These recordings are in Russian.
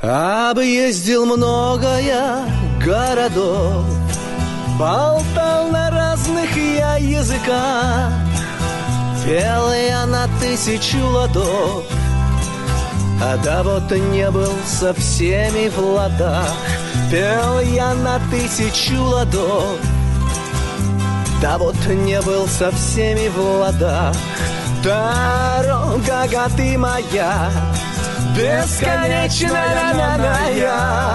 Объездил многое городов Болтал на разных я языках. Пел я на тысячу ладов А да вот не был со всеми в ладах. Пел я на тысячу ладов Да вот не был со всеми в ладах. Дорога, ты моя Бесконечная наная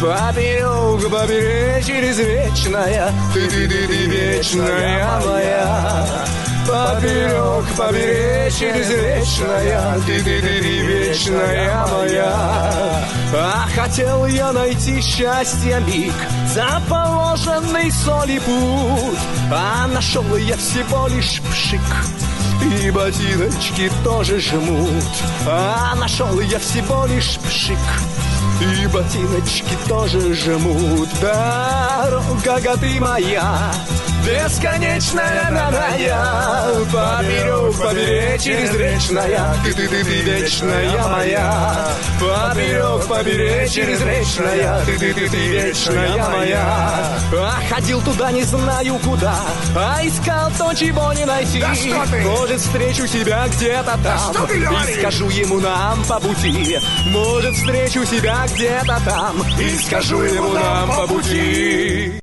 Поперек, поперек, через вечная Ты, ты, ты, ты вечная моя. Поперек, поперек, через вечная Ты, ты, ты, ты вечная моя. А хотел я найти счастье миг За положенный соли путь. А нашел я всего лишь пшик и ботиночки тоже жмут. А нашел я всего лишь пшик. И ботиночки тоже жмут. Дорога ты моя Бесконечная наная Поперек, поперек, через речная Ты, ты, ты, ты вечная моя. Поперек, поперек, через речная Ты, ты, ты, ты вечная моя. А ходил туда не знаю куда А искал то, чего не найти. Да что ты? Может, встречу себя где-то там что ты говоришь? И скажу ему нам по пути. Может, встречу себя где-то там И скажу ему нам по пути